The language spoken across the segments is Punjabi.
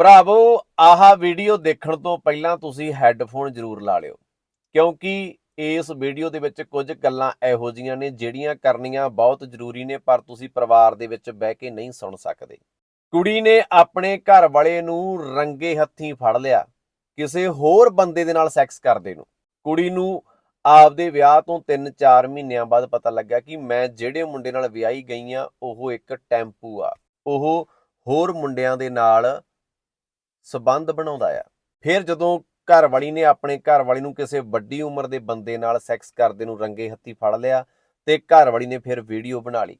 ਭਰਾਵੋ, ਆਹ ਵੀਡੀਓ ਦੇਖਣ ਤੋਂ ਪਹਿਲਾਂ ਤੁਸੀਂ ਹੈੱਡਫੋਨ ਜ਼ਰੂਰ ਲਾ ਲਿਓ, ਕਿਉਂਕਿ ਇਸ ਵੀਡੀਓ ਦੇ ਵਿੱਚ ਕੁਝ ਗੱਲਾਂ ਇਹੋ ਜੀਆਂ ਨੇ ਜਿਹੜੀਆਂ ਕਰਨੀਆਂ ਬਹੁਤ ਜ਼ਰੂਰੀ ਨੇ, ਪਰ ਤੁਸੀਂ ਪਰਿਵਾਰ ਦੇ ਵਿੱਚ ਬਹਿ ਕੇ ਨਹੀਂ ਸੁਣ ਸਕਦੇ। ਕੁੜੀ ਨੇ ਆਪਣੇ ਘਰ ਵਾਲੇ ਨੂੰ ਰੰਗੇ ਹੱਥੀਂ ਫੜ ਲਿਆ, ਕਿਸੇ ਹੋਰ ਬੰਦੇ ਦੇ ਨਾਲ ਸੈਕਸ ਕਰਦੇ ਨੂੰ। ਕੁੜੀ ਨੂੰ ਆਪਦੇ ਵਿਆਹ ਤੋਂ 3-4 ਮਹੀਨਿਆਂ ਬਾਅਦ ਪਤਾ ਲੱਗਾ ਕਿ ਮੈਂ ਜਿਹੜੇ ਮੁੰਡੇ ਨਾਲ ਵਿਆਹੀ ਗਈ ਆ, ਉਹ ਇੱਕ ਟੈਂਪੂ ਆ। ਉਹ ਹੋਰ ਮੁੰਡਿਆਂ ਦੇ ਨਾਲ ਸਬੰਧ ਬਣਾਉਂਦਾ ਆ। ਫਿਰ ਜਦੋਂ ਘਰ ਵਾਲੀ ਨੇ ਆਪਣੇ ਘਰ ਵਾਲੀ ਨੂੰ ਕਿਸੇ ਵੱਡੀ ਉਮਰ ਦੇ ਬੰਦੇ ਨਾਲ ਸੈਕਸ ਕਰਦੇ ਨੂੰ ਰੰਗੇ ਹੱਥੀ ਫੜ ਲਿਆ ਤੇ ਘਰ ਵਾਲੀ ਨੇ ਫਿਰ ਵੀਡੀਓ ਬਣਾ ਲਈ।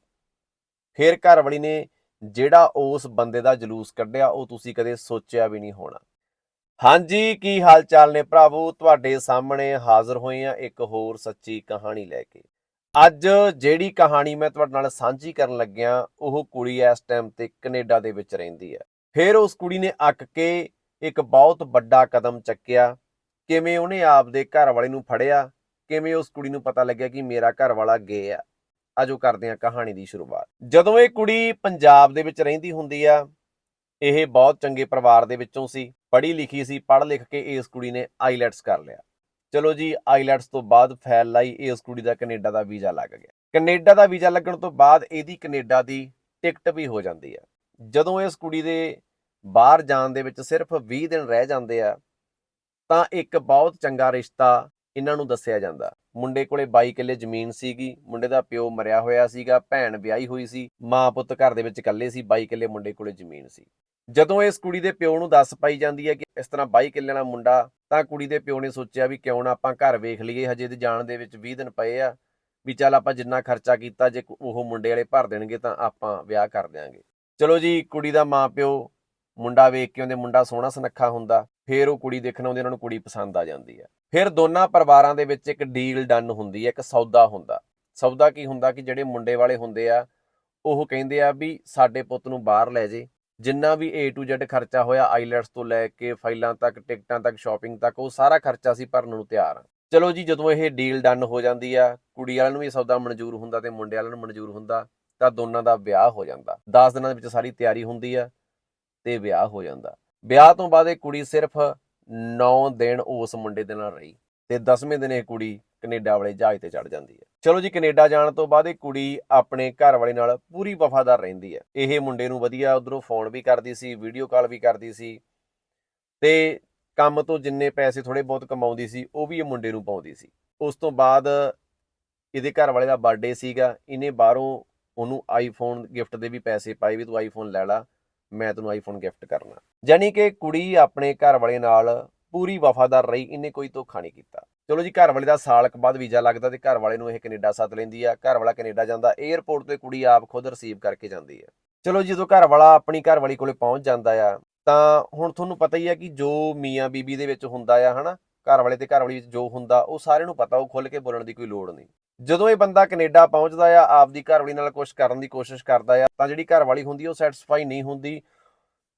ਫਿਰ ਘਰ ਵਾਲੀ ਨੇ ਜਿਹੜਾ ਉਸ ਬੰਦੇ ਦਾ ਜਲੂਸ ਕੱਢਿਆ, ਉਹ ਤੁਸੀਂ ਕਦੇ ਸੋਚਿਆ ਵੀ ਨਹੀਂ ਹੋਣਾ। ਹਾਂਜੀ, ਕੀ ਹਾਲ ਚਾਲ ਨੇ ਭਰਾਵੋ? ਤੁਹਾਡੇ ਸਾਹਮਣੇ ਹਾਜ਼ਰ ਹੋਏ ਆ ਇੱਕ ਹੋਰ ਸੱਚੀ ਕਹਾਣੀ ਲੈ ਕੇ। ਅੱਜ ਜਿਹੜੀ ਕਹਾਣੀ ਮੈਂ ਤੁਹਾਡੇ ਨਾਲ ਸਾਂਝੀ ਕਰਨ ਲੱਗਿਆ, ਉਹ ਕੁੜੀ ਇਸ ਟਾਈਮ ਤੇ ਕੈਨੇਡਾ ਦੇ ਵਿੱਚ ਰਹਿੰਦੀ ਹੈ। ਫਿਰ ਉਸ ਕੁੜੀ ਨੇ ਅੱਕ ਕੇ ਇੱਕ ਬਹੁਤ ਵੱਡਾ ਕਦਮ ਚੱਕਿਆ। ਕਿਵੇਂ ਉਹਨੇ ਆਪਦੇ ਘਰ ਵਾਲੇ ਨੂੰ ਫੜਿਆ? ਕਿਵੇਂ ਉਸ ਕੁੜੀ ਨੂੰ ਪਤਾ ਲੱਗਿਆ ਕਿ ਮੇਰਾ ਘਰ ਵਾਲਾ ਗੇ ਆ? ਆਜੋ ਕਰਦੇ ਹਾਂ ਕਹਾਣੀ ਦੀ ਸ਼ੁਰੂਆਤ। ਜਦੋਂ ਇਹ ਕੁੜੀ ਪੰਜਾਬ ਦੇ ਵਿੱਚ ਰਹਿੰਦੀ ਹੁੰਦੀ ਆ, ਇਹ ਬਹੁਤ ਚੰਗੇ ਪਰਿਵਾਰ ਦੇ ਵਿੱਚੋਂ ਸੀ। ਪੜ੍ਹੀ ਲਿਖੀ ਸੀ, ਪੜ੍ਹ ਲਿਖ ਕੇ ਇਸ ਕੁੜੀ ਨੇ ਆਈਲੈਟਸ ਕਰ ਲਿਆ। ਚਲੋ ਜੀ, ਆਈਲੈਟਸ ਤੋਂ ਬਾਅਦ ਫੈਲ ਲਾਈ, ਇਸ ਕੁੜੀ ਦਾ ਕੈਨੇਡਾ ਦਾ ਵੀਜ਼ਾ ਲੱਗ ਗਿਆ। ਕੈਨੇਡਾ ਦਾ ਵੀਜ਼ਾ ਲੱਗਣ ਤੋਂ ਬਾਅਦ ਇਹਦੀ ਕੈਨੇਡਾ ਦੀ ਟਿਕਟ ਵੀ ਹੋ ਜਾਂਦੀ ਆ। ਜਦੋਂ ਇਸ ਕੁੜੀ ਦੇ ਬਾਹਰ ਜਾਣ ਦੇ ਵਿੱਚ ਸਿਰਫ 20 ਦਿਨ ਰਹਿ ਜਾਂਦੇ ਆ, ਤਾਂ ਇੱਕ ਬਹੁਤ ਚੰਗਾ ਰਿਸ਼ਤਾ ਇਹਨਾਂ ਨੂੰ ਦੱਸਿਆ ਜਾਂਦਾ। ਮੁੰਡੇ ਕੋਲੇ 22 ਕਿੱਲੇ ਜ਼ਮੀਨ ਸੀਗੀ, ਮੁੰਡੇ ਦਾ ਪਿਓ ਮਰਿਆ ਹੋਇਆ ਸੀਗਾ, ਭੈਣ ਵਿਆਹੀ ਹੋਈ ਸੀ, ਮਾਂ ਪੁੱਤ ਘਰ ਦੇ ਵਿੱਚ ਇਕੱਲੇ ਸੀ 22 ਕਿੱਲੇ ਮੁੰਡੇ ਕੋਲੇ ਜ਼ਮੀਨ ਸੀ। ਜਦੋਂ ਇਸ ਕੁੜੀ ਦੇ ਪਿਓ ਨੂੰ ਦੱਸ ਪਾਈ ਜਾਂਦੀ ਹੈ ਕਿ ਇਸ ਤਰ੍ਹਾਂ 22 ਕਿੱਲੇ ਵਾਲਾ ਮੁੰਡਾ, ਤਾਂ ਕੁੜੀ ਦੇ ਪਿਓ ਨੇ ਸੋਚਿਆ ਵੀ ਕਿਉਂ ਨਾ ਆਪਾਂ ਘਰ ਵੇਖ ਲਈਏ, ਹਜੇ ਤੇ ਜਾਣ ਦੇ ਵਿੱਚ 20 ਦਿਨ ਪਏ ਆ, ਵੀ ਚੱਲ ਆਪਾਂ ਜਿੰਨਾ ਖਰਚਾ ਕੀਤਾ, ਜੇ ਉਹ ਮੁੰਡੇ ਵਾਲੇ ਭਰ ਦੇਣਗੇ ਤਾਂ ਆਪਾਂ ਵਿਆਹ ਕਰ ਦਿਆਂਗੇ। ਚਲੋ ਜੀ, ਕੁੜੀ ਦਾ ਮਾਂ ਪਿਓ ਮੁੰਡਾ ਵੇਖ ਕੇ ਉਹਦੇ ਮੁੰਡਾ ਸੋਹਣਾ ਸੁਨੱਖਾ ਹੁੰਦਾ, ਫਿਰ ਉਹ ਕੁੜੀ ਦੇਖਣ ਆਉਂਦੀ, ਉਹਨਾਂ ਨੂੰ ਕੁੜੀ ਪਸੰਦ ਆ ਜਾਂਦੀ ਹੈ ਫਿਰ ਦੋਨਾਂ ਪਰਿਵਾਰਾਂ ਦੇ ਵਿੱਚ ਇੱਕ ਡੀਲ ਡਨ ਹੁੰਦੀ ਹੈ ਇੱਕ ਸੌਦਾ ਹੁੰਦਾ। ਸੌਦਾ ਕੀ ਹੁੰਦਾ ਕਿ ਜਿਹੜੇ ਮੁੰਡੇ ਵਾਲੇ ਹੁੰਦੇ ਆ, ਉਹ ਕਹਿੰਦੇ ਆ ਵੀ ਸਾਡੇ ਪੁੱਤ ਨੂੰ ਬਾਹਰ ਲੈ ਜੇ। ਜਿੰਨਾ ਵੀ A to Z ਖਰਚਾ ਹੋਇਆ, ਆਈਲੈਟਸ ਤੋਂ ਲੈ ਕੇ ਫਾਈਲਾਂ ਤੱਕ, ਟਿਕਟਾਂ ਤੱਕ ਸ਼ਾਪਿੰਗ ਤੱਕ, ਉਹ ਸਾਰਾ ਖਰਚਾ ਅਸੀਂ ਭਰਨ ਨੂੰ ਤਿਆਰ ਆ। ਚਲੋ ਜੀ, ਜਦੋਂ ਇਹ ਡੀਲ ਡਨ ਹੋ ਜਾਂਦੀ ਆ, ਕੁੜੀ ਵਾਲਿਆਂ ਨੂੰ ਵੀ ਸੌਦਾ ਮਨਜ਼ੂਰ ਹੁੰਦਾ ਤੇ ਮੁੰਡੇ ਵਾਲਿਆਂ ਨੂੰ ਮਨਜ਼ੂਰ ਹੁੰਦਾ, ਤਾਂ ਦੋਨਾਂ ਦਾ ਵਿਆਹ ਹੋ ਜਾਂਦਾ। 10 ਦਿਨਾਂ ਦੇ ਵਿੱਚ ਸਾਰੀ ਤਿਆਰੀ ਹੁੰਦੀ ਆ। ਤੇ ਵਿਆਹ ਹੋ ਜਾਂਦਾ। ਵਿਆਹ ਤੋਂ ਬਾਅਦ ਇਹ ਕੁੜੀ ਸਿਰਫ 9 ਦਿਨ ਉਸ ਮੁੰਡੇ ਦੇ ਨਾਲ ਰਹੀ ਤੇ 10ਵੇਂ ਦਿਨ ਇਹ ਕੁੜੀ ਕੈਨੇਡਾ ਵਾਲੇ ਜਹਾਜ਼ ਤੇ ਚੜ ਜਾਂਦੀ ਹੈ। ਚਲੋ ਜੀ, ਕੈਨੇਡਾ ਜਾਣ ਤੋਂ ਬਾਅਦ ਇਹ ਕੁੜੀ ਆਪਣੇ ਘਰ ਵਾਲੇ ਨਾਲ ਪੂਰੀ ਵਫਾਦਾਰ ਰਹਿੰਦੀ ਹੈ। ਇਹ ਮੁੰਡੇ ਨੂੰ ਵਧੀਆ ਉਧਰੋਂ ਫੋਨ ਵੀ ਕਰਦੀ ਸੀ ਵੀਡੀਓ ਕਾਲ ਵੀ ਕਰਦੀ ਸੀ ਤੇ ਕੰਮ ਤੋਂ ਜਿੰਨੇ ਪੈਸੇ ਥੋੜੇ ਬਹੁਤ ਕਮਾਉਂਦੀ ਸੀ, ਉਹ ਵੀ ਇਹ ਮੁੰਡੇ ਨੂੰ ਪਾਉਂਦੀ ਸੀ। ਉਸ ਤੋਂ ਬਾਅਦ ਇਹਦੇ ਘਰ ਵਾਲੇ ਦਾ ਬਰਥਡੇ ਸੀਗਾ, ਇਹਨੇ ਬਾਹਰੋਂ ਉਹਨੂੰ ਆਈਫੋਨ ਗਿਫਟ ਦੇ ਵੀ ਪੈਸੇ ਪਾਏ ਵੀ ਤੂੰ ਆਈਫੋਨ ਲੈ ਲੈ। ਮੈਂ ਤੈਨੂੰ ਆਈਫੋਨ ਗਿਫਟ ਕਰਨਾ। ਜਾਨੀ ਕਿ ਕੁੜੀ ਆਪਣੇ ਘਰ ਵਾਲੇ ਨਾਲ ਪੂਰੀ ਵਫਾਦਾਰ ਰਹੀ, ਇਹਨੇ ਕੋਈ ਧੋਖਾ ਨਹੀਂ ਕੀਤਾ। ਚਲੋ ਜੀ, ਘਰ ਵਾਲੇ ਦਾ ਸਾਲ ਕ ਬਾਅਦ ਵੀਜ਼ਾ ਲੱਗਦਾ ਤੇ ਘਰ ਵਾਲੇ ਨੂੰ ਇਹ ਕੈਨੇਡਾ ਸੱਦ ਲੈਂਦੀ ਆ। ਘਰ ਵਾਲਾ ਕੈਨੇਡਾ ਜਾਂਦਾ 에ਅਰਪੋਰਟ ਤੇ ਕੁੜੀ ਆਪ ਖੁਦ ਰਿਸੀਵ ਕਰਕੇ ਜਾਂਦੀ ਆ। ਚਲੋ ਜਦੋਂ ਘਰ ਵਾਲਾ ਆਪਣੀ ਘਰ ਵਾਲੀ ਕੋਲੇ ਪਹੁੰਚ ਜਾਂਦਾ ਆ, ਤਾਂ ਹੁਣ ਤੁਹਾਨੂੰ ਪਤਾ ਹੀ ਆ ਕਿ ਜੋ ਮੀਆਂ ਬੀਬੀ ਦੇ ਵਿੱਚ ਹੁੰਦਾ ਆ, ਹਨਾ, ਘਰ ਵਾਲੇ ਤੇ ਘਰ ਵਾਲੀ ਵਿੱਚ ਜੋ ਹੁੰਦਾ, ਉਹ ਸਾਰਿਆਂ ਨੂੰ ਪਤਾ, ਉਹ ਖੁੱਲ ਕੇ ਬੋਲਣ ਦੀ ਕੋਈ ਲੋੜ ਨਹੀਂ। ਜਦੋਂ ਇਹ ਬੰਦਾ ਕੈਨੇਡਾ ਪਹੁੰਚਦਾ ਆ, ਆਪਦੀ ਘਰ ਵਾਲੀ ਨਾਲ ਕੁਝ ਕਰਨ ਦੀ ਕੋਸ਼ਿਸ਼ ਕਰਦਾ ਆ, ਤਾਂ ਜਿਹੜੀ ਘਰਵਾਲੀ ਹੁੰਦੀ, ਉਹ ਸੈਟੀਸਫਾਈ ਨਹੀਂ ਹੁੰਦੀ,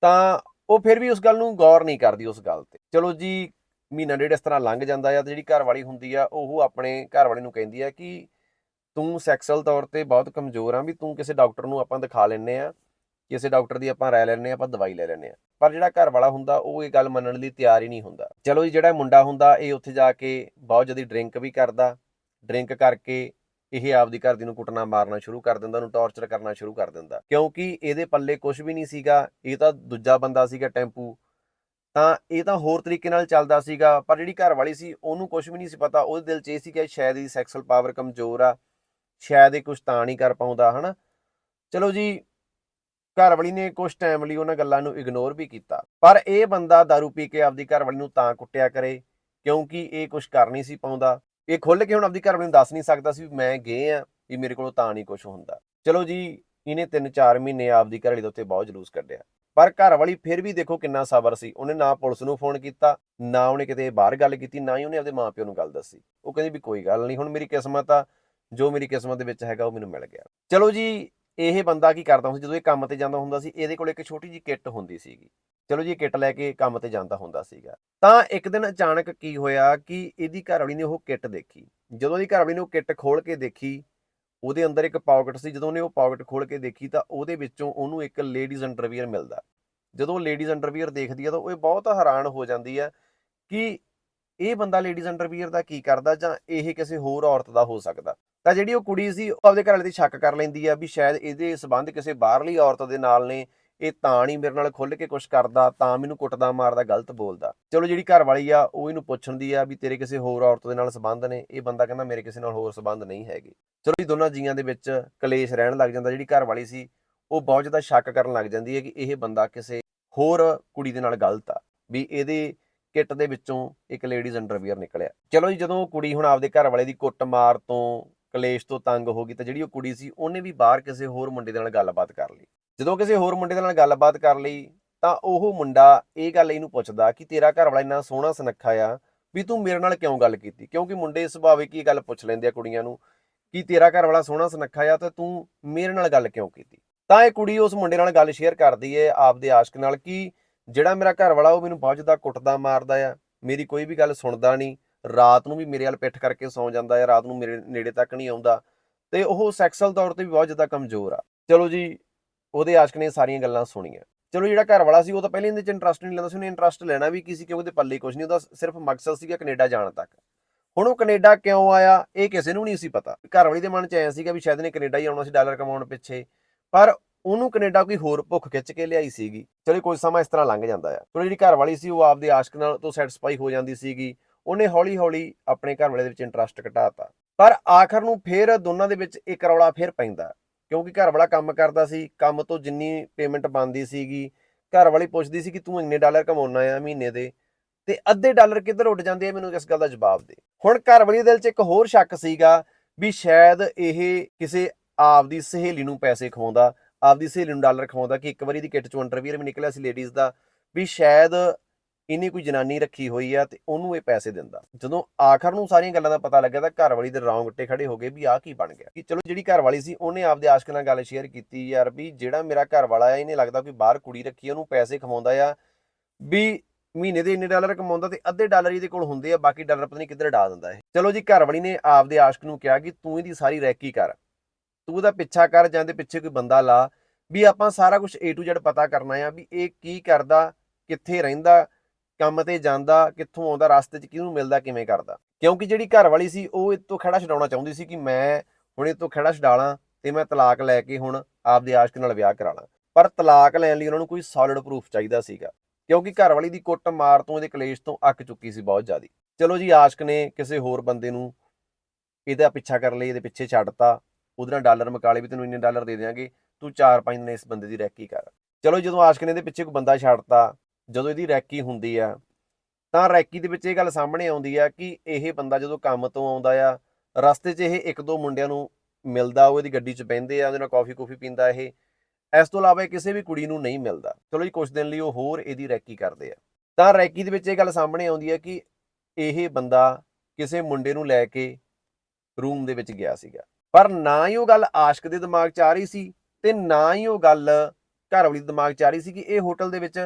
ਤਾਂ ਉਹ ਫਿਰ ਵੀ ਉਸ ਗੱਲ ਨੂੰ ਗੌਰ ਨਹੀਂ ਕਰਦੀ ਉਸ ਗੱਲ ਤੇ। ਚਲੋ ਜੀ, ਮਹੀਨਾ ਡੇਢ ਇਸ ਤਰ੍ਹਾਂ ਲੰਘ ਜਾਂਦਾ ਆ, ਤੇ ਜਿਹੜੀ ਘਰਵਾਲੀ ਹੁੰਦੀ ਆ, ਉਹ ਆਪਣੇ ਘਰ ਵਾਲੇ ਨੂੰ ਕਹਿੰਦੀ ਆ ਕਿ ਤੂੰ ਸੈਕਸੁਅਲ ਤੌਰ ਤੇ ਬਹੁਤ ਕਮਜ਼ੋਰ ਆ, ਵੀ ਤੂੰ ਕਿਸੇ ਡਾਕਟਰ ਨੂੰ ਆਪਾਂ ਦਿਖਾ ਲੈਨੇ ਆ, ਕਿਸੇ ਡਾਕਟਰ ਦੀ ਆਪਾਂ ਰਾਏ ਲੈਣੇ ਆ, ਆਪਾਂ ਦਵਾਈ ਲੈ ਲੈਣੇ ਆ। ਪਰ ਜਿਹੜਾ ਘਰ ਵਾਲਾ ਹੁੰਦਾ, ਉਹ ਇਹ ਗੱਲ ਮੰਨਣ ਲਈ ਤਿਆਰ ਹੀ ਨਹੀਂ ਹੁੰਦਾ। ਚਲੋ ਜੀ, ਜਿਹੜਾ ਮੁੰਡਾ ਹੁੰਦਾ, ਇਹ ਉੱਥੇ ਜਾ ਕੇ ਬਹੁਤ ਜ਼ਿਆਦਾ ਡਰਿੰਕ ਵੀ ਕਰਦਾ ਡਰਿੰਕ ਕਰਕੇ ਇਹ ਆਪਦੀ ਘਰ ਦੀ ਨੂੰ ਕੁੱਟਣਾ, ਮਾਰਨਾ ਸ਼ੁਰੂ ਕਰ ਦਿੰਦਾ, ਉਹਨੂੰ ਟੌਰਚਰ ਕਰਨਾ ਸ਼ੁਰੂ ਕਰ ਦਿੰਦਾ। ਕਿਉਂਕਿ ਇਹਦੇ ਪੱਲੇ ਕੁਝ ਵੀ ਨਹੀਂ ਸੀਗਾ, ਇਹ ਤਾਂ ਦੂਜਾ ਬੰਦਾ ਸੀਗਾ ਟੈਂਪੂ। ਤਾਂ ਇਹ ਤਾਂ ਹੋਰ ਤਰੀਕੇ ਨਾਲ ਚੱਲਦਾ ਸੀਗਾ, ਪਰ ਜਿਹੜੀ ਘਰ ਵਾਲੀ ਸੀ, ਉਹਨੂੰ ਕੁਝ ਵੀ ਨਹੀਂ ਸੀ ਪਤਾ। ਉਹਦੇ ਦਿਲ 'ਚ ਇਹ ਸੀ ਕਿ ਸ਼ਾਇਦ ਇਹਦੀ ਸੈਕਸੁਅਲ ਪਾਵਰ ਕਮਜ਼ੋਰ ਆ, ਸ਼ਾਇਦ ਇਹ ਕੁਝ ਤਾਂ ਨਹੀਂ ਕਰ ਪਾਉਂਦਾ, ਹਨਾ? ਚਲੋ ਜੀ ਘਰ ਵਾਲੀ ਨੇ ਕੁਝ ਟਾਈਮ ਲਈ ਉਹਨਾਂ ਗੱਲਾਂ ਨੂੰ ਇਗਨੋਰ ਵੀ ਕੀਤਾ। ਪਰ ਇਹ ਬੰਦਾ दारू ਪੀ ਕੇ ਆਪਦੀ ਘਰ ਵਾਲੀ ਨੂੰ ਤਾਂ ਕੁੱਟਿਆ ਕਰੇ, ਕਿਉਂਕਿ ਇਹ ਕੁਝ ਕਰ ਨਹੀਂ ਸੀ ਪਾਉਂਦਾ। ਇਹ ਖੁੱਲ ਕੇ ਹੁਣ ਆਪਦੀ ਘਰ ਵਾਲੀ ਨੂੰ ਦੱਸ ਨਹੀਂ ਸਕਦਾ ਸੀ ਵੀ ਮੈਂ ਗਏ ਆ, ਵੀ ਮੇਰੇ ਕੋਲੋਂ ਤਾਂ ਨਹੀਂ ਕੁਝ ਹੁੰਦਾ। ਚਲੋ ਜੀ, ਇਹਨੇ 3-4 ਮਹੀਨੇ ਆਪਦੀ ਘਰ ਵਾਲੀ ਦੇ ਉੱਤੇ ਬਹੁਤ ਜਲੂਸ ਕੱਢਿਆ। ਪਰ ਘਰ ਵਾਲੀ ਫਿਰ ਵੀ ਦੇਖੋ ਕਿੰਨਾ ਸਬਰ ਸੀ। ਉਹਨੇ ਨਾ ਪੁਲਿਸ ਨੂੰ ਫੋਨ ਕੀਤਾ, ਨਾ ਉਹਨੇ ਕਿਤੇ ਬਾਹਰ ਗੱਲ ਕੀਤੀ, ਨਾ ਹੀ ਉਹਨੇ ਆਪਦੇ ਮਾਪਿਓ ਨੂੰ ਗੱਲ ਦੱਸੀ। ਉਹ ਕਹਿੰਦੀ ਵੀ ਕੋਈ ਗੱਲ ਨਹੀਂ, ਹੁਣ ਮੇਰੀ ਕਿਸਮਤ ਆ, ਜੋ ਮੇਰੀ ਕਿਸਮਤ ਦੇ ਵਿੱਚ ਹੈਗਾ ਉਹ ਮੈਨੂੰ ਮਿਲ ਗਿਆ। ਚਲੋ ਜੀ ਇਹ ਬੰਦਾ ਕੀ ਕਰਦਾ ਹੁੰਦਾ ਸੀ, ਜਦੋਂ ਇਹ ਕੰਮ ਤੇ ਜਾਂਦਾ ਹੁੰਦਾ ਸੀ, ਇਹਦੇ ਕੋਲ ਇੱਕ ਛੋਟੀ ਜੀ ਕਿੱਟ ਹੁੰਦੀ ਸੀਗੀ। ਚਲੋ ਜੀ ਕਿੱਟ ਲੈ ਕੇ ਕੰਮ ਤੇ ਜਾਂਦਾ ਹੁੰਦਾ ਸੀਗਾ। ਤਾਂ ਇੱਕ ਦਿਨ ਅਚਾਨਕ ਕੀ ਹੋਇਆ ਕਿ ਇਹਦੀ ਘਰਵਾਲੀ ਨੇ ਉਹ ਕਿੱਟ ਦੇਖੀ। ਜਦੋਂ ਇਹਦੀ ਘਰਵਾਲੀ ਨੇ ਉਹ ਕਿੱਟ ਖੋਲ ਕੇ ਦੇਖੀ, ਉਹਦੇ ਅੰਦਰ ਇੱਕ ਪਾਕਟ ਸੀ। ਜਦੋਂ ਉਹਨੇ ਉਹ ਪਾਕਟ ਖੋਲ ਕੇ ਦੇਖੀ ਤਾਂ ਉਹਦੇ ਵਿੱਚੋਂ ਉਹਨੂੰ ਇੱਕ ਲੇਡੀਜ਼ ਅੰਡਰਵੀਅਰ ਮਿਲਦਾ। ਜਦੋਂ ਲੇਡੀਜ਼ ਅੰਡਰਵੀਅਰ ਦੇਖਦੀ ਆ ਤਾਂ ਉਹ ਇਹ ਬਹੁਤ ਹੈਰਾਨ ਹੋ ਜਾਂਦੀ ਆ ਕਿ ਇਹ ਬੰਦਾ ਲੇਡੀਜ਼ ਅੰਡਰਵੀਅਰ ਦਾ ਕੀ ਕਰਦਾ ਜਾਂ ਇਹ ਕਿਸੇ ਹੋਰ ਔਰਤ ਦਾ ਹੋ ਸਕਦਾ? ਤਾਂ ਜਿਹੜੀ ਉਹ ਕੁੜੀ ਸੀ, ਉਹ ਆਪਦੇ ਘਰ ਵਾਲੇ ਤੇ ਸ਼ੱਕ ਕਰ ਲੈਂਦੀ ਆ ਵੀ ਸ਼ਾਇਦ ਇਹਦੇ ਸਬੰਧ ਕਿਸੇ ਬਾਹਰਲੀ ਔਰਤ ਦੇ ਨਾਲ ਨੇ, ਇਹ ਤਾਂ ਨਹੀਂ ਮੇਰੇ ਨਾਲ ਖੁੱਲ ਕੇ ਕੁਝ ਕਰਦਾ, ਤਾਂ ਮੈਨੂੰ ਕੁੱਟਦਾ, ਮਾਰਦਾ, ਗਲਤ ਬੋਲਦਾ। ਚਲੋ ਜਿਹੜੀ ਘਰ ਵਾਲੀ ਆ, ਉਹ ਇਹਨੂੰ ਪੁੱਛਣ ਦੀ ਆ ਵੀ ਤੇਰੇ ਕਿਸੇ ਹੋਰ ਔਰਤ ਦੇ ਨਾਲ ਸਬੰਧ ਨੇ, ਇਹ ਬੰਦਾ ਕਹਿੰਦਾ ਮੇਰੇ ਕਿਸੇ ਨਾਲ ਹੋਰ ਸਬੰਧ ਨਹੀਂ ਹੈਗੇ। ਚਲੋ ਜੀ ਦੋਨਾਂ ਜੀਆਂ ਦੇ ਵਿੱਚ ਕਲੇਸ਼ ਰਹਿਣ ਲੱਗ ਜਾਂਦਾ, ਜਿਹੜੀ ਘਰ ਵਾਲੀ ਸੀ, ਉਹ ਬਹੁਤ ਜ਼ਿਆਦਾ ਸ਼ੱਕ ਕਰਨ ਲੱਗ ਜਾਂਦੀ ਹੈ ਕਿ ਇਹ ਬੰਦਾ ਕਿਸੇ ਹੋਰ ਕੁੜੀ ਦੇ ਨਾਲ ਗਲਤ ਆ, ਵੀ ਇਹਦੇ ਕਿੱਟ ਦੇ ਵਿੱਚੋਂ ਇੱਕ ਲੇਡੀਜ਼ ਅੰਡਰਵੀਅਰ ਨਿਕਲਿਆ। ਚਲੋ ਜੀ, ਜਦੋਂ ਕੁੜੀ ਹੁਣ ਆਪਦੇ ਘਰ ਵਾਲੇ ਦੀ ਕੁੱਟਮਾਰ ਤੋਂ, ਕਲੇਸ਼ ਤੋਂ ਤੰਗ ਹੋ ਗਈ ਤਾਂ ਜਿਹੜੀ ਉਹ ਕੁੜੀ ਸੀ, ਉਹਨੇ ਵੀ ਬਾਹਰ ਕਿਸੇ ਹੋਰ ਮੁੰਡੇ ਦੇ ਨਾਲ ਗੱਲਬਾਤ ਕਰ ਲਈ। ਜਦੋਂ ਕਿਸੇ ਹੋਰ ਮੁੰਡੇ ਦੇ ਨਾਲ ਗੱਲਬਾਤ ਕਰ ਲਈ, ਤਾਂ ਉਹ ਮੁੰਡਾ ਇਹ ਗੱਲ ਇਹਨੂੰ ਪੁੱਛਦਾ ਕਿ ਤੇਰਾ ਘਰ ਵਾਲਾ ਇੰਨਾ ਸੋਹਣਾ ਸੁਨੱਖਾ ਆ ਵੀ ਤੂੰ ਮੇਰੇ ਨਾਲ ਕਿਉਂ ਗੱਲ ਕੀਤੀ? ਕਿਉਂਕਿ ਮੁੰਡੇ ਸੁਭਾਵਿਕ ਹੀ ਗੱਲ ਪੁੱਛ ਲੈਂਦੇ ਆ ਕੁੜੀਆਂ ਨੂੰ ਕਿ ਤੇਰਾ ਘਰ ਵਾਲਾ ਸੋਹਣਾ ਸੁਨੱਖਾ ਆ ਤਾਂ ਤੂੰ ਮੇਰੇ ਨਾਲ ਗੱਲ ਕਿਉਂ ਕੀਤੀ? ਤਾਂ ਇਹ ਕੁੜੀ ਉਸ ਮੁੰਡੇ ਨਾਲ ਗੱਲ ਸ਼ੇਅਰ ਕਰਦੀ ਏ ਆਪਦੇ ਆਸ਼ਕ ਨਾਲ ਕਿ ਜਿਹੜਾ ਮੇਰਾ ਘਰ ਵਾਲਾ ਉਹ ਮੈਨੂੰ ਬਹੁਤ ਜ਼ਿਆਦਾ ਕੁੱਟਦਾ ਮਾਰਦਾ ਆ, ਮੇਰੀ ਕੋਈ ਵੀ ਗੱਲ ਸੁਣਦਾ ਨਹੀਂ, ਰਾਤ ਨੂੰ ਵੀ ਮੇਰੇ ਵੱਲ ਪਿੱਠ ਕਰਕੇ ਸੌਂ ਜਾਂਦਾ ਆ, ਰਾਤ ਨੂੰ ਮੇਰੇ ਨੇੜੇ ਤੱਕ ਨਹੀਂ ਆਉਂਦਾ ਤੇ ਉਹ ਸੈਕਸੁਅਲ ਤੌਰ ਤੇ ਵੀ ਬਹੁਤ ਜ਼ਿਆਦਾ ਕਮਜ਼ੋਰ ਆ। ਚਲੋ ਜੀ, ਉਹਦੇ ਆਸ਼ਕ ਨੇ ਸਾਰੀਆਂ ਗੱਲਾਂ ਸੁਣੀਆਂ। ਚਲੋ ਜਿਹੜਾ ਘਰ ਵਾਲਾ ਸੀ ਉਹ ਤਾਂ ਪਹਿਲੇ ਇਹਦੇ ਚ ਇੰਟਰਸਟ ਨਹੀਂ ਲੈਂਦਾ ਸੀ, ਉਹਨੇ ਇੰਟਰਸਟ ਲੈਣਾ ਵੀ ਕੀ ਸੀ ਕਿਉਂਕਿ ਉਹਦੇ ਪੱਲੇ ਕੁਝ ਨਹੀਂ, ਉਹਦਾ ਸਿਰਫ ਮਕਸਦ ਸੀਗਾ ਕੈਨੇਡਾ ਜਾਣ ਤੱਕ। ਹੁਣ ਉਹ ਕੈਨੇਡਾ ਕਿਉਂ ਆਇਆ, ਇਹ ਕਿਸੇ ਨੂੰ ਨਹੀਂ ਸੀ ਪਤਾ। ਘਰ ਵਾਲੀ ਦੇ ਮਨ ਚ ਐ ਸੀਗਾ ਵੀ ਸ਼ਾਇਦ ਨੇ ਕੈਨੇਡਾ ਹੀ ਆਉਣਾ ਸੀ, ਡਾਲਰ ਕਮਾਉਣ ਪਿੱਛੇ। ਪਰ ਉਹਨੂੰ ਕੈਨੇਡਾ ਕੋਈ ਹੋਰ ਭੁੱਖ ਖਿੱਚ ਕੇ ਲਿਆਈ ਸੀਗੀ। ਚਲੋ ਕੋਈ ਸਮਾਂ ਇਸ ਤਰ੍ਹਾਂ ਲੰਘ ਜਾਂਦਾ ਆ। ਚਲੋ ਜਿਹੜੀ ਘਰ ਵਾਲੀ ਸੀ, ਉਹ ਆਪਦੇ ਆਸ਼ਕ ਨਾਲ ਤੋਂ ਸੈਟੀਸਫਾਈ ਹੋ ਜਾਂਦੀ ਸੀਗੀ। ਉਹਨੇ ਹੌਲੀ ਹੌਲੀ ਆਪਣੇ ਘਰ ਵਾਲੇ ਦੇ ਵਿੱਚ ਇੰਟਰਸਟ ਘਟਾਤਾ। ਪਰ ਆਖਰ ਨੂੰ ਫੇਰ ਦੋਨਾਂ ਦੇ ਵਿੱਚ ਇੱਕ ਰੌਲਾ ਫੇਰ ਪੈਂਦਾ। ਕਿਉਂਕਿ ਘਰ ਵਾਲਾ ਕੰਮ ਕਰਦਾ ਸੀ, ਕੰਮ ਤੋਂ ਜਿੰਨੀ ਪੇਮੈਂਟ ਬਣਦੀ ਸੀਗੀ ਘਰ ਵਾਲੀ ਪੁੱਛਦੀ ਸੀ ਕਿ ਤੂੰ ਇੰਨੇ ਡਾਲਰ ਕਮਾਉਣਾ ਆ ਮਹੀਨੇ ਦੇ? ਤੇ ਅੱਧੇ ਡਾਲਰ ਕਿੱਧਰ ਉੱਡ ਜਾਂਦੇ ਆ ਮੈਨੂੰ ਇਸ ਗੱਲ ਦਾ ਜਵਾਬ ਦੇ। ਹੁਣ ਘਰ ਵਾਲੀ ਦਿਲ 'ਚ ਇੱਕ ਹੋਰ ਸ਼ੱਕ ਸੀਗਾ ਵੀ ਸ਼ਾਇਦ ਇਹ ਕਿਸੇ ਆਪਦੀ ਸਹੇਲੀ ਨੂੰ ਪੈਸੇ ਖਵਾਉਂਦਾ। ਆਪਦੀ ਸਹੇਲੀ ਨੂੰ ਡਾਲਰ ਖਵਾਉਂਦਾ ਕਿ ਇੱਕ ਵਾਰੀ ਦੀ ਕਿੱਟ ਚੋਂ ਅੰਡਰਵੀਅਰ ਵੀ ਨਿਕਲਿਆ ਸੀ ਲੇਡੀਜ਼ ਦਾ ਵੀ ਸ਼ਾਇਦ ਇਹਨੇ ਕੋਈ ਜਨਾਨੀ ਰੱਖੀ ਹੋਈ ਆ ਤੇ ਉਹਨੂੰ ਇਹ ਪੈਸੇ ਦਿੰਦਾ। ਜਦੋਂ ਆਖਰ ਨੂੰ ਸਾਰੀਆਂ ਗੱਲਾਂ ਦਾ ਪਤਾ ਲੱਗਿਆ ਤਾਂ ਘਰ ਵਾਲੀ ਦੇ ਰੌਂਗਟੇ ਖੜੇ ਹੋ ਗਏ ਵੀ ਆਹ ਕੀ ਬਣ ਗਿਆ। ਕਿ ਚਲੋ ਜਿਹੜੀ ਘਰ ਵਾਲੀ ਸੀ ਉਹਨੇ ਆਪਦੇ ਆਸ਼ਕ ਨਾਲ ਗੱਲ ਸ਼ੇਅਰ ਕੀਤੀ ਯਾਰ ਵੀ ਜਿਹੜਾ ਮੇਰਾ ਘਰ ਵਾਲਾ ਆ ਇਹਨੇ ਲੱਗਦਾ ਕੋਈ ਬਾਹਰ ਕੁੜੀ ਰੱਖੀ ਆ, ਉਹਨੂੰ ਪੈਸੇ ਖਵਾਉਂਦਾ ਆ ਵੀ ਮਹੀਨੇ ਦੇ ਇੰਨੇ ਡਾਲਰ ਕਮਾਉਂਦਾ ਤੇ ਅੱਧੇ ਡਾਲਰ ਇਹਦੇ ਕੋਲ ਹੁੰਦੇ ਆ ਬਾਕੀ ਡਾਲਰ ਪਤਾ ਨਹੀਂ ਕਿੱਧਰ ਡਾ ਦਿੰਦਾ ਇਹ। ਚਲੋ ਜੀ ਘਰ ਵਾਲੀ ਨੇ ਆਪਦੇ ਆਸ਼ਕ ਨੂੰ ਕਿਹਾ ਕਿ ਤੂੰ ਇਹਦੀ ਸਾਰੀ ਰੈਕੀ ਕਰ। ਤੂੰ ਉਹਦਾ ਪਿੱਛਾ ਕਰ, ਜਾਂ ਦੇ ਪਿੱਛੇ ਕੋਈ ਬੰਦਾ ਲਾ, ਵੀ ਆਪਾਂ ਸਾਰਾ ਕੁਝ A to Z ਪਤਾ ਕਰਨਾ ਆ, ਵੀ ਇਹ ਕੀ ਕਰਦਾ, ਕਿੱਥੇ ਰਹਿੰਦਾ, ਕੰਮ ਤੇ ਜਾਂਦਾ, ਕਿੱਥੋਂ ਆਉਂਦਾ, ਰਸਤੇ 'ਚ ਕਿਹਨੂੰ ਮਿਲਦਾ, ਕਿਵੇਂ ਕਰਦਾ। ਕਿਉਂਕਿ ਜਿਹੜੀ ਘਰ ਵਾਲੀ ਸੀ, ਉਹ ਇਹ ਤੋਂ ਖੜਾ ਛਡਾਉਣਾ ਚਾਹੁੰਦੀ ਸੀ ਕਿ ਮੈਂ ਹੁਣ ਇਹ ਤੋਂ ਖੜਾ ਛਡਾਲਾਂ ਤੇ ਮੈਂ ਤਲਾਕ ਲੈ ਕੇ ਹੁਣ ਆਪਦੇ ਆਸ਼ਕ ਨਾਲ ਵਿਆਹ ਕਰਾ ਲਾਂ। ਪਰ ਤਲਾਕ ਲੈਣ ਲਈ ਉਹਨਾਂ ਨੂੰ ਕੋਈ ਸੋਲਿਡ ਪ੍ਰੂਫ ਚਾਹੀਦਾ ਸੀਗਾ, ਕਿਉਂਕਿ ਘਰ ਵਾਲੀ ਦੀ ਕੁੱਟ ਮਾਰ ਤੋਂ ਇਹਦੇ ਕਲੇਸ਼ ਤੋਂ ਅੱਕ ਚੁੱਕੀ ਸੀ ਬਹੁਤ ਜ਼ਿਆਦਾ। ਚਲੋ ਜੀ, ਆਸ਼ਕ ਨੇ ਕਿਸੇ ਹੋਰ ਬੰਦੇ ਨੂੰ ਇਹਦਾ ਪਿੱਛਾ ਕਰਨ ਲਈ, ਇਹਦੇ ਪਿੱਛੇ ਛੱਡਤਾ ਉਹਦੇ ਨਾਲ ਡਾਲਰ ਮਕਾਲੇ ਵੀ ਤੈਨੂੰ ਇੰਨੇ ਡਾਲਰ ਦੇ ਦਿਆਂਗੇ, ਤੂੰ 4-5 ਦਿਨ ਇਸ ਬੰਦੇ ਦੀ ਰੈਕੀ ਕਰ। ਚਲੋ ਜਦੋਂ ਆਸ਼ਕ ਨੇ ਇਹਦੇ ਪਿੱਛੇ ਕੋਈ ਬੰਦਾ ਛੱਡਤਾ, ਜਦੋਂ ਇਹਦੀ ਰੈਕੀ ਹੁੰਦੀ ਆ, ਤਾਂ ਰੈਕੀ ਦੇ ਵਿੱਚ ਇਹ ਗੱਲ ਸਾਹਮਣੇ ਆਉਂਦੀ ਆ ਕਿ ਇਹ ਬੰਦਾ ਜਦੋਂ ਕੰਮ ਤੋਂ ਆਉਂਦਾ ਆ, ਰਸਤੇ 'ਚ ਇਹ ਇੱਕ ਦੋ ਮੁੰਡਿਆਂ ਨੂੰ ਮਿਲਦਾ, ਉਹ ਇਹਦੀ ਗੱਡੀ 'ਚ ਬਹਿੰਦੇ ਆ, ਉਹਦੇ ਨਾਲ ਕਾਫੀ ਕੂਫੀ ਪੀਂਦਾ ਇਹ। ਇਸ ਤੋਂ ਇਲਾਵਾ ਇਹ ਕਿਸੇ ਵੀ ਕੁੜੀ ਨੂੰ ਨਹੀਂ ਮਿਲਦਾ। ਚਲੋ ਜੀ ਕੁਝ ਦਿਨ ਲਈ ਉਹ ਹੋਰ ਇਹਦੀ ਰੈਕੀ ਕਰਦੇ ਆ। ਤਾਂ ਰੈਕੀ ਦੇ ਵਿੱਚ ਇਹ ਗੱਲ ਸਾਹਮਣੇ ਆਉਂਦੀ ਆ ਕਿ ਇਹ ਬੰਦਾ ਕਿਸੇ ਮੁੰਡੇ ਨੂੰ ਲੈ ਕੇ ਰੂਮ ਦੇ ਵਿੱਚ ਗਿਆ ਸੀਗਾ। ਪਰ ਨਾ ਹੀ ਉਹ ਗੱਲ ਆਸ਼ਕ ਦੇ ਦਿਮਾਗ 'ਚ ਆ ਰਹੀ ਸੀ ਤੇ ਨਾ ਹੀ ਉਹ ਗੱਲ ਘਰ ਵਾਲੀ ਦੇ ਦਿਮਾਗ 'ਚ ਆ ਰਹੀ ਸੀ ਕਿ ਇਹ ਹੋਟਲ ਦੇ ਵਿੱਚ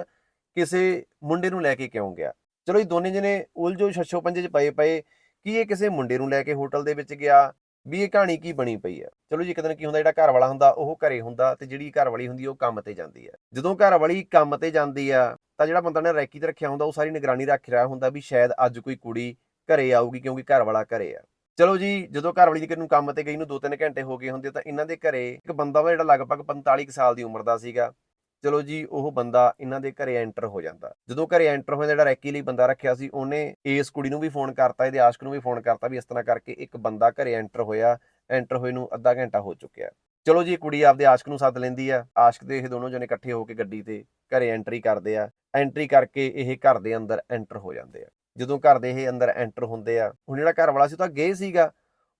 ਕਿਸੇ ਮੁੰਡੇ ਨੂੰ ਲੈ ਕੇ ਕਿਉਂ ਗਿਆ। ਚਲੋ ਇਹ ਦੋਨੇ ਜਣੇ ਉਲਝੋ ਛੱਛੋ ਪੰਜੇ 'ਚ ਪਏ ਪਏ ਕਿ ਇਹ ਕਿਸੇ ਮੁੰਡੇ ਨੂੰ ਲੈ ਕੇ ਹੋਟਲ ਦੇ ਵਿੱਚ ਗਿਆ ਵੀ ਇਹ ਕਹਾਣੀ ਕੀ ਬਣੀ ਪਈ ਹੈ। ਚਲੋ ਜੀ ਇੱਕ ਦਿਨ ਕੀ ਹੁੰਦਾ ਜਿਹੜਾ ਘਰ ਵਾਲਾ ਹੁੰਦਾ ਉਹ ਘਰੇ ਹੁੰਦਾ ਤੇ ਜਿਹੜੀ ਘਰ ਵਾਲੀ ਹੁੰਦੀ ਉਹ ਕੰਮ ਤੇ ਜਾਂਦੀ ਹੈ। ਜਦੋਂ ਘਰ ਵਾਲੀ ਕੰਮ ਤੇ ਜਾਂਦੀ ਆ ਤਾਂ ਜਿਹੜਾ ਬੰਦਾ ਨੇ ਰੈਕੀ ਤੇ ਰੱਖਿਆ ਹੁੰਦਾ ਉਹ ਸਾਰੀ ਨਿਗਰਾਨੀ ਰੱਖ ਰਿਹਾ ਹੁੰਦਾ ਵੀ ਸ਼ਾਇਦ ਅੱਜ ਕੋਈ ਕੁੜੀ ਘਰੇ ਆਊਗੀ ਕਿਉਂਕਿ ਘਰ ਵਾਲਾ ਘਰੇ ਆ। ਚਲੋ ਜੀ, ਜਦੋਂ ਘਰ ਵਾਲੀ ਦੀ ਨੂੰ ਕੰਮ ਤੇ ਗਈ ਨੂੰ 2-3 ਘੰਟੇ ਹੋ ਗਏ ਹੁੰਦੇ ਤਾਂ ਇਹਨਾਂ ਦੇ ਘਰੇ ਇੱਕ ਬੰਦਾ ਵਾ ਜਿਹੜਾ ਲਗਭਗ 45 ਕੁ ਸਾਲ ਦੀ ਉਮਰ ਦਾ ਸੀਗਾ। ਚਲੋ ਜੀ, ਉਹ ਬੰਦਾ ਇਹਨਾਂ ਦੇ ਘਰੇ ਐਂਟਰ ਹੋ ਜਾਂਦਾ। ਜਦੋਂ ਘਰੇ ਐਂਟਰ ਹੋਇਆ ਜਿਹੜਾ ਰੈਕੀ ਲਈ ਬੰਦਾ ਰੱਖਿਆ ਸੀ, ਉਹਨੇ ਇਸ ਕੁੜੀ ਨੂੰ ਵੀ ਫੋਨ ਕਰਤਾ, ਇਹਦੇ ਆਸ਼ਕ ਨੂੰ ਵੀ ਫੋਨ ਕਰਤਾ ਵੀ ਇਸ ਤਰ੍ਹਾਂ ਕਰਕੇ ਇੱਕ ਬੰਦਾ ਘਰੇ ਐਂਟਰ ਹੋਇਆ ਐਂਟਰ ਹੋਏ ਨੂੰ ਅੱਧਾ ਘੰਟਾ ਹੋ ਚੁੱਕਿਆ। ਚਲੋ ਜੀ ਕੁੜੀ ਆਪਦੇ ਆਸ਼ਕ ਨੂੰ ਸੱਦ ਲੈਂਦੀ ਆ। ਆਸ਼ਕ ਦੇ ਇਹ ਦੋਨੋਂ ਜਣੇ ਇਕੱਠੇ ਹੋ ਕੇ ਗੱਡੀ ਤੇ ਘਰੇ ਐਂਟਰੀ ਕਰਦੇ ਆ। ਐਂਟਰੀ ਕਰਕੇ ਇਹ ਘਰ ਦੇ ਅੰਦਰ ਐਂਟਰ ਹੋ ਜਾਂਦੇ ਆ। ਜਦੋਂ ਘਰ ਦੇ ਇਹ ਅੰਦਰ ਐਂਟਰ ਹੁੰਦੇ ਆ, ਹੁਣ ਜਿਹੜਾ ਘਰ ਵਾਲਾ ਸੀ ਉਹ ਤਾਂ ਗਏ ਸੀਗਾ,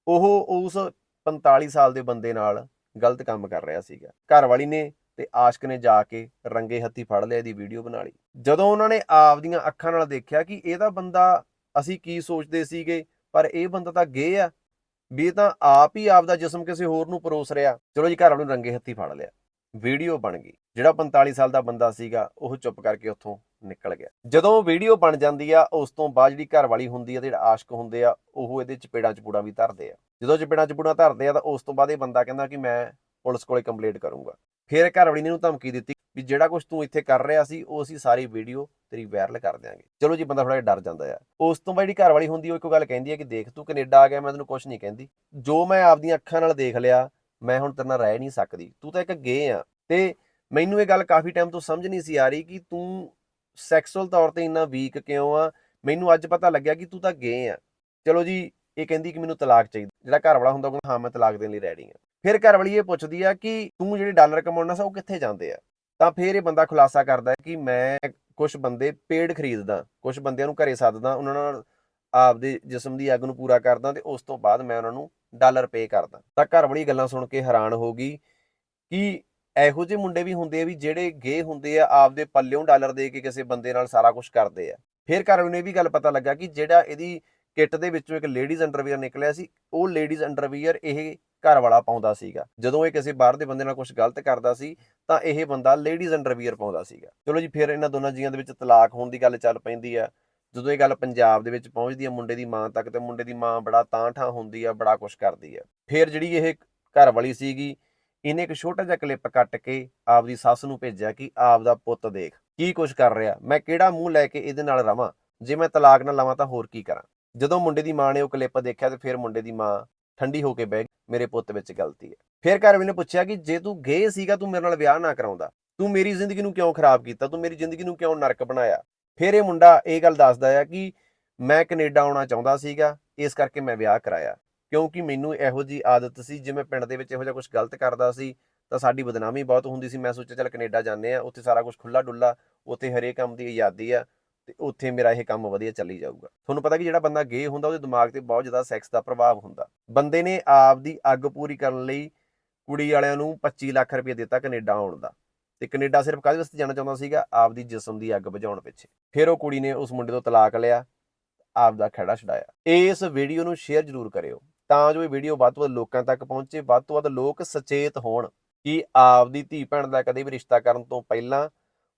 ਉਹ ਉਸ 45 ਸਾਲ ਦੇ ਬੰਦੇ ਨਾਲ ਗਲਤ ਕੰਮ ਕਰ ਰਿਹਾ ਸੀਗਾ। ਘਰ ਵਾਲੀ ਨੇ ਤੇ ਆਸ਼ਕ ਨੇ ਜਾ ਕੇ ਰੰਗੇ ਹੱਥੀ ਫੜ ਲਿਆ, ਇਹਦੀ ਵੀਡੀਓ ਬਣਾ ਲਈ। ਜਦੋਂ ਉਹਨਾਂ ਨੇ ਆਪਦੀਆਂ ਅੱਖਾਂ ਨਾਲ ਦੇਖਿਆ ਕਿ ਇਹ ਤਾਂ ਬੰਦਾ, ਅਸੀਂ ਕੀ ਸੋਚਦੇ ਸੀਗੇ, ਪਰ ਇਹ ਬੰਦਾ ਤਾਂ ਗੇ ਆ, ਵੀ ਇਹ ਤਾਂ ਆਪ ਹੀ ਆਪ ਦਾ ਜਿਸਮ ਕਿਸੇ ਹੋਰ ਨੂੰ ਪਰੋਸ ਰਿਹਾ। ਚਲੋ ਜੀ ਘਰ ਵਾਲੇ ਨੂੰ ਰੰਗੇ ਹੱਥੀ ਫੜ ਲਿਆ। ਵੀਡੀਓ ਬਣ ਗਈ। ਜਿਹੜਾ 45 ਸਾਲ ਦਾ ਬੰਦਾ ਸੀਗਾ, ਉਹ ਚੁੱਪ ਕਰਕੇ ਉੱਥੋਂ ਨਿਕਲ ਗਿਆ। ਜਦੋਂ ਵੀਡੀਓ ਬਣ ਜਾਂਦੀ ਆ, ਉਸ ਤੋਂ ਬਾਅਦ ਜਿਹੜੀ ਘਰ ਵਾਲੀ ਹੁੰਦੀ ਆ ਤੇ ਜਿਹੜਾ ਆਸ਼ਕ ਹੁੰਦੇ ਆ, ਉਹ ਇਹਦੇ ਚਪੇੜਾਂ ਚਪੂੜਾਂ ਵੀ ਧਰਦੇ ਆ। ਜਦੋਂ ਚਪੇੜਾਂ ਚਪੂੜਾਂ ਧਰਦੇ ਆ ਤਾਂ ਉਸ ਤੋਂ ਬਾਅਦ ਇਹ ਬੰਦਾ ਕਹਿੰਦਾ ਕਿ ਮੈਂ ਪੁਲਿਸ ਕੋਲੇ ਕੰਪਲੇਂਟ ਕਰੂੰਗਾ। ਫਿਰ ਘਰ ਵਾਲੀ ਨੇ ਇਹਨੂੰ ਧਮਕੀ ਦਿੱਤੀ ਵੀ ਜਿਹੜਾ ਕੁਝ ਤੂੰ ਇੱਥੇ ਕਰ ਰਿਹਾ ਸੀ, ਉਹ ਅਸੀਂ ਸਾਰੀ ਵੀਡੀਓ ਤੇਰੀ ਵਾਇਰਲ ਕਰ ਦਿਆਂਗੇ। ਚਲੋ ਜੀ, ਬੰਦਾ ਥੋੜਾ ਜਿਹਾ ਡਰ ਜਾਂਦਾ ਆ। ਉਸ ਤੋਂ ਬਾਅਦ ਜਿਹੜੀ ਘਰ ਵਾਲੀ ਹੁੰਦੀ ਉਹ ਇੱਕ ਗੱਲ ਕਹਿੰਦੀ ਹੈ ਕਿ ਦੇਖ, ਤੂੰ ਕੈਨੇਡਾ ਆ ਗਿਆ, ਮੈਂ ਤੈਨੂੰ ਕੁਝ ਨਹੀਂ ਕਹਿੰਦੀ। ਜੋ ਮੈਂ ਆਪਦੀਆਂ ਅੱਖਾਂ ਨਾਲ ਦੇਖ ਲਿਆ, ਮੈਂ ਹੁਣ ਤੇਰੇ ਨਾਲ ਰਹਿ ਨਹੀਂ ਸਕਦੀ। ਤੂੰ ਤਾਂ ਇੱਕ ਗੇ ਆ। ਤੇ ਮੈਨੂੰ ਇਹ ਗੱਲ ਕਾਫੀ ਟਾਈਮ ਤੋਂ ਸਮਝ ਨਹੀਂ ਸੀ ਆ ਰਹੀ ਕਿ ਤੂੰ ਸੈਕਸੁਅਲ ਤੌਰ ਤੇ ਇੰਨਾ ਵੀਕ ਕਿਉਂ ਆ? ਮੈਨੂੰ ਅੱਜ ਪਤਾ ਲੱਗਿਆ ਕਿ ਤੂੰ ਤਾਂ ਗੇ ਆ। ਚਲੋ ਜੀ, ਇਹ ਕਹਿੰਦੀ ਕਿ ਮੈਨੂੰ ਤਲਾਕ ਚਾਹੀਦਾ। ਜਿਹੜਾ ਘਰ ਵਾਲਾ ਹੁੰਦਾ, ਉਹ ਕਹਿੰਦਾ, ਹਾਂ, ਮੈਂ ਤਲਾਕ ਦੇਣ ਲਈ ਰੈਡੀ ਆ। ਫਿਰ ਘਰ ਵਾਲੀ ਇਹ ਪੁੱਛਦੀ ਆ ਕਿ ਤੂੰ ਜਿਹੜੇ ਡਾਲਰ ਕਮਾਉਣਾ ਸਾ, ਉਹ ਕਿੱਥੇ ਜਾਂਦੇ ਆ? ਤਾਂ ਫਿਰ ਇਹ ਬੰਦਾ ਖੁਲਾਸਾ ਕਰਦਾ ਕਿ ਮੈਂ ਕੁਝ ਬੰਦੇ ਪੇੜ ਖਰੀਦਦਾ ਕੁਝ ਬੰਦਿਆਂ ਨੂੰ ਘਰੇ ਸੱਦਦਾ, ਉਹਨਾਂ ਨਾਲ ਆਪਦੇ ਜਿਸਮ ਦੀ ਅੱਗ ਨੂੰ ਪੂਰਾ ਕਰਦਾ ਤੇ ਉਸ ਤੋਂ ਬਾਅਦ ਮੈਂ ਉਹਨਾਂ ਨੂੰ ਡਾਲਰ ਪੇ ਕਰਦਾ। ਤਾਂ ਘਰ ਵਾਲੀ ਗੱਲਾਂ ਸੁਣ ਕੇ ਹੈਰਾਨ ਹੋ ਗਈ ਕਿ ਇਹੋ ਜਿਹੇ ਮੁੰਡੇ ਵੀ ਹੁੰਦੇ ਆ ਵੀ ਜਿਹੜੇ ਗੇ ਹੁੰਦੇ ਆ ਆਪਦੇ ਪੱਲਿਓਂ ਡਾਲਰ ਦੇ ਕੇ ਕਿਸੇ ਬੰਦੇ ਨਾਲ ਸਾਰਾ ਕੁਝ ਕਰਦੇ ਆ। ਫਿਰ ਘਰ ਵਾਲੀ ਨੂੰ ਇਹ ਵੀ ਗੱਲ ਪਤਾ ਲੱਗਾ ਕਿ ਜਿਹੜਾ ਇਹਦੀ ਕਿੱਟ ਦੇ ਵਿੱਚੋਂ ਇੱਕ ਲੇਡੀਜ਼ ਅੰਡਰਵੀਅਰ ਨਿਕਲਿਆ ਸੀ, ਉਹ ਲੇਡੀਜ਼ ਅੰਡਰਵੀਅਰ ਇਹ ਘਰ ਵਾਲਾ ਪਾਉਂਦਾ ਸੀਗਾ। ਜਦੋਂ ਇਹ ਕਿਸੇ ਬਾਹਰ ਦੇ ਬੰਦੇ ਨਾਲ ਕੁਝ ਗਲਤ ਕਰਦਾ ਸੀ, ਤਾਂ ਇਹ ਬੰਦਾ ਲੇਡੀਜ਼ ਅੰਡਰਵੀਅਰ ਪਾਉਂਦਾ ਸੀਗਾ। ਚਲੋ ਜੀ, ਫਿਰ ਇਹਨਾਂ ਦੋਨਾਂ ਜੀਆਂ ਦੇ ਵਿੱਚ ਤਲਾਕ ਹੋਣ ਦੀ ਗੱਲ ਚੱਲ ਪੈਂਦੀ ਆ। ਜਦੋਂ ਇਹ ਗੱਲ ਪੰਜਾਬ ਦੇ ਵਿੱਚ ਪਹੁੰਚਦੀ ਆ, ਮੁੰਡੇ ਦੀ ਮਾਂ ਤੱਕ, ਤੇ ਮੁੰਡੇ ਦੀ ਮਾਂ ਬੜਾ ਤਾਂ ਠਾਂ ਹੁੰਦੀ ਆ, ਬੜਾ ਕੁਝ ਕਰਦੀ ਆ। ਫਿਰ ਜਿਹੜੀ ਇਹ ਘਰ ਵਾਲੀ ਸੀਗੀ ਇਹਨੇ ਇੱਕ ਛੋਟਾ ਜਿਹਾ ਕਲਿੱਪ ਕੱਟ ਕੇ ਆਪਦੀ ਸੱਸ ਨੂੰ ਭੇਜਿਆ ਕਿ ਆਪਦਾ ਪੁੱਤ ਦੇਖ, ਕੀ ਕੁਝ ਕਰ ਰਿਹਾ, ਮੈਂ ਕਿਹੜਾ ਮੂੰਹ ਲੈ ਕੇ ਇਹਦੇ ਨਾਲ ਰਵਾਂ, ਜੇ ਮੈਂ ਤਲਾਕ ਨਾ ਲਵਾਂ ਤਾਂ ਹੋਰ ਕੀ ਕਰਾਂ। ਜਦੋਂ ਮੁੰਡੇ ਦੀ ਮਾਂ ਨੇ ਉਹ ਕਲਿੱਪ ਦੇਖਿਆ ਤੇ ਫਿਰ ਮੁੰਡੇ ਦੀ ਮਾਂ ਠੰਡੀ ਹੋ ਕੇ ਬਹਿ ਮੇਰੇ ਪੁੱਤ ਵਿੱਚ ਗਲਤੀ ਹੈ। ਫਿਰ ਘਰ ਨੇ ਪੁੱਛਿਆ ਕਿ ਜੇ ਤੂੰ ਗੇ ਸੀਗਾ ਤੂੰ ਮੇਰੇ ਨਾਲ ਵਿਆਹ ਨਾ ਕਰਾਉਂਦਾ, ਤੂੰ ਮੇਰੀ ਜ਼ਿੰਦਗੀ ਨੂੰ ਕਿਉਂ ਖਰਾਬ ਕੀਤਾ, ਤੂੰ ਮੇਰੀ ਜ਼ਿੰਦਗੀ ਨੂੰ ਕਿਉਂ ਨਰਕ ਬਣਾਇਆ? ਫਿਰ ਇਹ ਮੁੰਡਾ ਇਹ ਗੱਲ ਦੱਸਦਾ ਆ ਕਿ ਮੈਂ ਕੈਨੇਡਾ ਆਉਣਾ ਚਾਹੁੰਦਾ ਸੀਗਾ, ਇਸ ਕਰਕੇ ਮੈਂ ਵਿਆਹ ਕਰਾਇਆ। ਕਿਉਂਕਿ ਮੈਨੂੰ ਇਹੋ ਜੀ ਆਦਤ ਸੀ, ਜੇ ਮੈਂ ਪਿੰਡ ਦੇ ਵਿੱਚ ਇਹੋ ਜਿਹਾ ਕੁਝ ਗਲਤ ਕਰਦਾ ਸੀ, ਤਾਂ ਸਾਡੀ ਬਦਨਾਮੀ ਬਹੁਤ ਹੁੰਦੀ ਸੀ। ਮੈਂ ਸੋਚਿਆ, ਚੱਲ ਕੈਨੇਡਾ ਜਾਂਦੇ ਆ ਉੱਥੇ ਸਾਰਾ ਕੁਝ ਖੁੱਲਾ ਡੁੱਲਾ ਉੱਥੇ ਹਰੇਕ ਕੰਮ ਦੀ ਆਜ਼ਾਦੀ ਆ, ਤੇ ਉੱਥੇ ਮੇਰਾ ਇਹ ਕੰਮ ਵਧੀਆ ਚੱਲੀ ਜਾਊਗਾ। ਤੁਹਾਨੂੰ ਪਤਾ ਕਿ ਜਿਹੜਾ ਬੰਦਾ ਗੇ ਹੁੰਦਾ, ਉਹਦੇ ਦਿਮਾਗ ਤੇ ਬਹੁਤ ਜ਼ਿਆਦਾ ਸੈਕਸ ਦਾ ਪ੍ਰਭਾਵ ਹੁੰਦਾ। ਬੰਦੇ ਨੇ ਆਪ ਦੀ ਅੱਗ ਪੂਰੀ ਕਰਨ ਲਈ ਕੁੜੀ ਵਾਲਿਆਂ ਨੂੰ 25 ਲੱਖ ਰੁਪਏ ਦਿੱਤਾ ਕੈਨੇਡਾ ਆਉਣ ਦਾ। ਤੇ ਕੈਨੇਡਾ ਸਿਰਫ ਕਾਹਦੇ ਵਾਸਤੇ ਜਾਣਾ ਚਾਹੁੰਦਾ ਸੀਗਾ? ਆਪਦੀ ਜਿਸਮ ਦੀ ਅੱਗ ਬੁਝਾਉਣ ਪਿੱਛੇ। ਫਿਰ ਉਹ ਕੁੜੀ ਨੇ ਉਸ ਮੁੰਡੇ ਤੋਂ ਤਲਾਕ ਲਿਆ ਆਪ ਦਾ ਖੜਾ ਛਡਾਇਆ। ਇਸ ਵੀਡੀਓ ਨੂੰ ਸ਼ੇਅਰ ਜ਼ਰੂਰ ਕਰਿਓ। ਤਾਂ ਜੋ ਇਹ ਵੀਡੀਓ ਵੱਧ ਤੋਂ ਵੱਧ ਲੋਕਾਂ ਤੱਕ ਪਹੁੰਚੇ, ਵੱਧ ਤੋਂ ਵੱਧ ਲੋਕ ਸੁਚੇਤ ਹੋਣ ਕਿ ਆਪਦੀ ਧੀ ਭੈਣ ਦਾ ਕਦੇ ਵੀ ਰਿਸ਼ਤਾ ਕਰਨ ਤੋਂ ਪਹਿਲਾਂ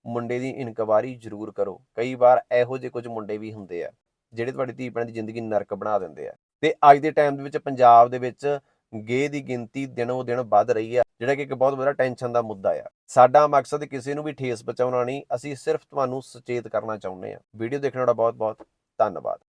ਮੁੰਡੇ ਦੀ ਇਨਕੁਆਰੀ ਜ਼ਰੂਰ ਕਰੋ। ਕਈ ਵਾਰ ਇਹੋ ਜਿਹੇ ਕੁਝ ਮੁੰਡੇ ਵੀ ਹੁੰਦੇ ਆ, ਜਿਹੜੇ ਤੁਹਾਡੀ ਧੀ ਭੈਣ ਦੀ ਜ਼ਿੰਦਗੀ ਨਰਕ ਬਣਾ ਦਿੰਦੇ ਆ। ਤੇ ਅੱਜ ਦੇ ਟਾਈਮ ਦੇ ਵਿੱਚ ਪੰਜਾਬ ਦੇ ਵਿੱਚ ਗੇ ਦੀ ਗਿਣਤੀ ਦਿਨੋਂ ਦਿਨ ਵੱਧ ਰਹੀ ਆ, ਜਿਹੜਾ ਕਿ ਇੱਕ ਬਹੁਤ ਵੱਡਾ ਟੈਨਸ਼ਨ ਦਾ ਮੁੱਦਾ ਆ। ਸਾਡਾ ਮਕਸਦ ਕਿਸੇ ਨੂੰ ਵੀ ਠੇਸ ਪਹੁੰਚਾਉਣਾ ਨਹੀਂ, ਅਸੀਂ ਸਿਰਫ ਤੁਹਾਨੂੰ ਸੁਚੇਤ ਕਰਨਾ ਚਾਹੁੰਦੇ ਆ। ਵੀਡੀਓ ਦੇਖਣ ਦਾ ਬਹੁਤ ਬਹੁਤ ਧੰਨਵਾਦ।